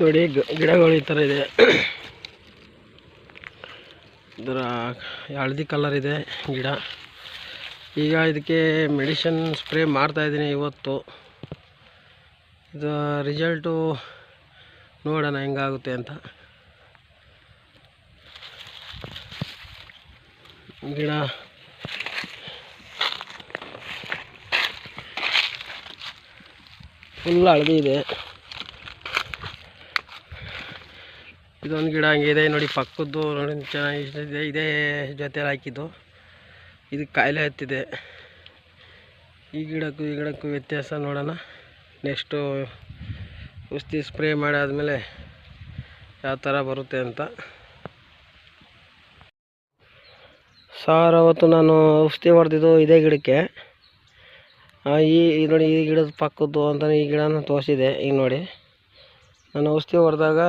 ನೋಡಿ ಗಿಡಗಳು ಈ ಥರ ಇದೆ. ಇದರ ಹಳದಿ ಕಲರ್ ಇದೆ ಗಿಡ. ಈಗ ಇದಕ್ಕೆ ಮೆಡಿಷನ್ ಸ್ಪ್ರೇ ಮಾಡ್ತಾಯಿದ್ದೀನಿ ಇವತ್ತು. ಇದು ರಿಸಲ್ಟು ನೋಡೋಣ ಹೆಂಗಾಗುತ್ತೆ ಅಂತ. ಗಿಡ. ಫುಲ್ ಹಳದಿ ಇದೆ. ಇದೊಂದು ಗಿಡ ಹಂಗಿದೆ ನೋಡಿ ಪಕ್ಕದ್ದು ನೋಡಿ ಚೆನ್ನಾಗಿದೆ ಇದೇ ಜೊತೆ ಹಾಕಿದ್ದು. ಇದು ಕಾಯಿಲೆ ಹತ್ತಿದೆ. ಈ ಗಿಡಕ್ಕೂ ಈ ಗಿಡಕ್ಕೂ ವ್ಯತ್ಯಾಸ ನೋಡೋಣ. ನೆಕ್ಸ್ಟು ಔಷಧಿ ಸ್ಪ್ರೇ ಮಾಡಾದ್ಮೇಲೆ ಯಾವ ಥರ ಬರುತ್ತೆ ಅಂತ. ಸಾರ್, ಅವತ್ತು ನಾನು ಔಷಧಿ ಹೊಡೆದಿದ್ದು ಇದೇ ಗಿಡಕ್ಕೆ. ಈ ನೋಡಿ ಈ ಗಿಡದ ಪಕ್ಕದ್ದು ಅಂತ ಈ ಗಿಡನ ತೋರಿಸಿದೆ. ಈಗ ನೋಡಿ, ನಾನು ಔಷಧಿ ಹೊಡೆದಾಗ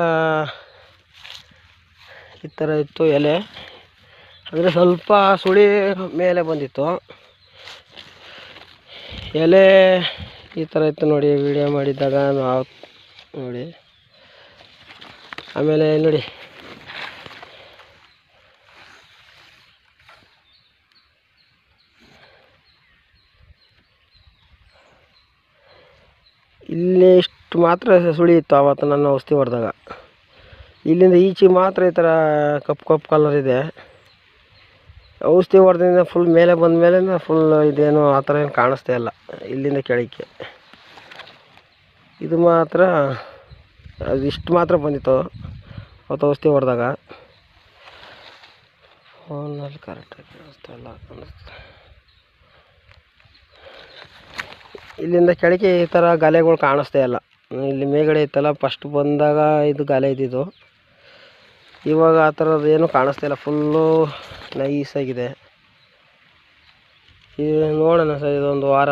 ಈ ಥರ ಇತ್ತು ಎಲೆ. ಅಂದರೆ ಸ್ವಲ್ಪ ಸುಳಿ ಮೇಲೆ ಬಂದಿತ್ತು. ಎಲೆ ಈ ಥರ ಇತ್ತು ನೋಡಿ ವಿಡಿಯೋ ಮಾಡಿದ್ದಾಗ ನಾವು ನೋಡಿ. ಆಮೇಲೆ ನೋಡಿ. ಇಲ್ಲಿ ಇಷ್ಟು ಮಾತ್ರ ಸುಳಿ ಇತ್ತು ಆವತ್ತು ನನ್ನ ಔಷಧಿ ಹೊಡೆದಾಗ. ಇಲ್ಲಿಂದ ಈಚೆಗೆ ಮಾತ್ರ ಈ ಥರ ಕಪ್ಪು ಕಪ್ಪು ಕಲರ್ ಇದೆ. ಔಷಧಿ ಹೊಡೆದಿಂದ ಫುಲ್ ಮೇಲೆ ಬಂದ ಮೇಲೆ ಫುಲ್ ಇದೇನು ಆ ಥರ ಏನು ಕಾಣಿಸ್ತಾ ಇಲ್ಲ. ಇಲ್ಲಿಂದ ಕೆಳಕ್ಕೆ. ಇದು ಮಾತ್ರ, ಅದು ಇಷ್ಟು ಮಾತ್ರ ಬಂದಿತ್ತು ಅವತ್ತು ಔಷಧಿ ಹೊಡೆದಾಗ. ಫೋನಲ್ಲಿ ಕರೆಕ್ಟಾಗಿ ಕಾಣಿಸ್ತಾ ಇಲ್ಲ, ಕಾಣಿಸ್ತಾ ಇಲ್ಲಿಂದ ಕೆಳಗೆ ಈ ಥರ ಗಾಲೆಗಳು ಕಾಣಿಸ್ತಾ ಇಲ್ಲ. ಇಲ್ಲಿ ಮೇಲ್ಗಡೆ ಇತ್ತಲ್ಲ ಫಸ್ಟ್ ಬಂದಾಗ ಇದು ಗಾಲೆ ಇದ್ದಿದ್ದು. ಇವಾಗ ಆ ಥರದ್ದು ಏನೂ ಕಾಣಿಸ್ತಾ ಇಲ್ಲ. ಫುಲ್ಲು ನೈಸಾಗಿದೆ ನೋಡೋಣ ಸರ್ ಇದೊಂದು ವಾರ.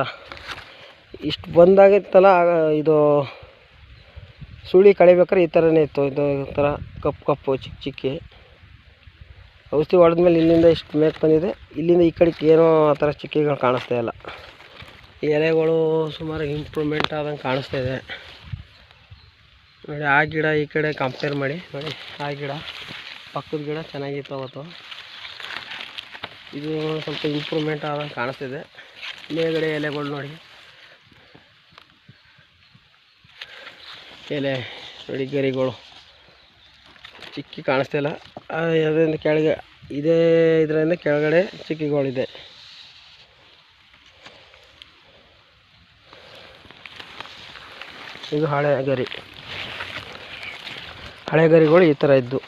ಇಷ್ಟು ಬಂದಾಗಿತ್ತಲ್ಲ ಇದು ಸುಳಿ ಕಳಿಬೇಕಾದ್ರೆ ಈ ಥರನೇ ಇತ್ತು. ಇದು ಥರ ಕಪ್ಪು ಕಪ್ಪು, ಚಿಕ್ಕ ಚಿಕ್ಕಿ. ಔಷಧಿ ಹೊಡೆದ್ಮೇಲೆ ಇಲ್ಲಿಂದ ಇಷ್ಟು ಮೇಕ್ ಬಂದಿದೆ. ಇಲ್ಲಿಂದ ಈ ಕಡೆಗೆ ಏನೋ ಆ ಥರ ಚಿಕ್ಕಿಗಳು ಕಾಣಿಸ್ತಾ ಇಲ್ಲ. ಎಲೆಗಳು ಸುಮಾರು ಇಂಪ್ರೂವ್ಮೆಂಟ್ ಆದಂಗೆ ಕಾಣಿಸ್ತಾ ಇದೆ. ನೋಡಿ, ಆ ಗಿಡ ಈ ಕಡೆ ಕಂಪೇರ್ ಮಾಡಿ. ನೋಡಿ, ಆ ಗಿಡ, ಪಕ್ಕದ ಗಿಡ ಚೆನ್ನಾಗಿತ್ತು ಅವತ್ತು. ಇದು ಸ್ವಲ್ಪ ಇಂಪ್ರೂವ್ಮೆಂಟ್ ಆದಂಗೆ ಕಾಣಿಸ್ತಿದೆ. ಮೇಲ್ಗಡೆ ಎಲೆಗಳು ನೋಡಿ. ಎಲೆ, ನೋಡಿ, ಗರಿಗಳು. ಚಿಕ್ಕಿ ಕಾಣಿಸ್ತಿಲ್ಲ ಅದರಿಂದ ಕೆಳಗೆ, ಇದೇ ಇದರಿಂದ ಕೆಳಗಡೆ ಚಿಕ್ಕಿಗಳಿದೆ. ಇದು ಹಳೆ ಗರಿ. ಹಳೆ ಗರಿಗಳು ಈ ಥರ ಇದ್ದು.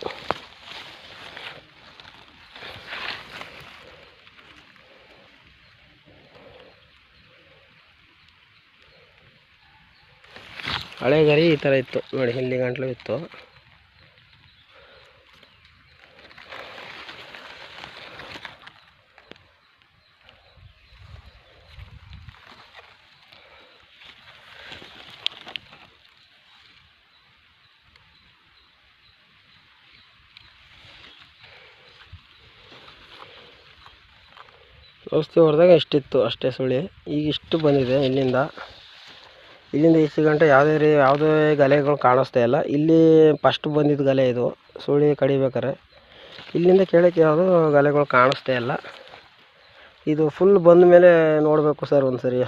ಹಳೆ ಗರಿ ಈ ಥರ ಇತ್ತು. ನೋಡಿ ಇಲ್ಲಿ ಗಂಟ್ಲು ಇತ್ತು. ಔಷಧಿ ಹೊಡೆದಾಗ ಇಷ್ಟಿತ್ತು ಅಷ್ಟೇ ಸುಳಿ ಈಗ ಇಷ್ಟು ಬಂದಿದೆ ಇಲ್ಲಿಂದ. ಇಲ್ಲಿಂದ ಈಚೆ ಗಂಟೆ ಯಾವುದೇ ರೀ, ಯಾವುದೇ ಗಲೆಗಳು ಕಾಣಿಸ್ತಾ ಇಲ್ಲ. ಇಲ್ಲಿ ಫಸ್ಟ್ ಬಂದಿದ್ದ ಗಲೆ ಇದು. ಸುಳಿ ಕಡಿಬೇಕಾರೆ ಇಲ್ಲಿಂದ ಕೇಳೋಕ್ಕೆ ಯಾವುದು ಗಲೆಗಳು ಕಾಣಿಸ್ತಾ ಇಲ್ಲ. ಇದು ಫುಲ್ ಬಂದ ಮೇಲೆ ನೋಡಬೇಕು ಸರ್ ಒಂದು ಸರಿ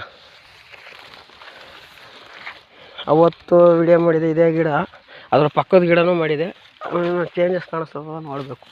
ಅವತ್ತು ವಿಡಿಯೋ ಮಾಡಿದೆ, ಇದೇ ಗಿಡ. ಅದರ ಪಕ್ಕದ ಗಿಡನೂ ಮಾಡಿದೆ. ಚೇಂಜಸ್ ಕಾಣಿಸ್ತದ ನೋಡಬೇಕು.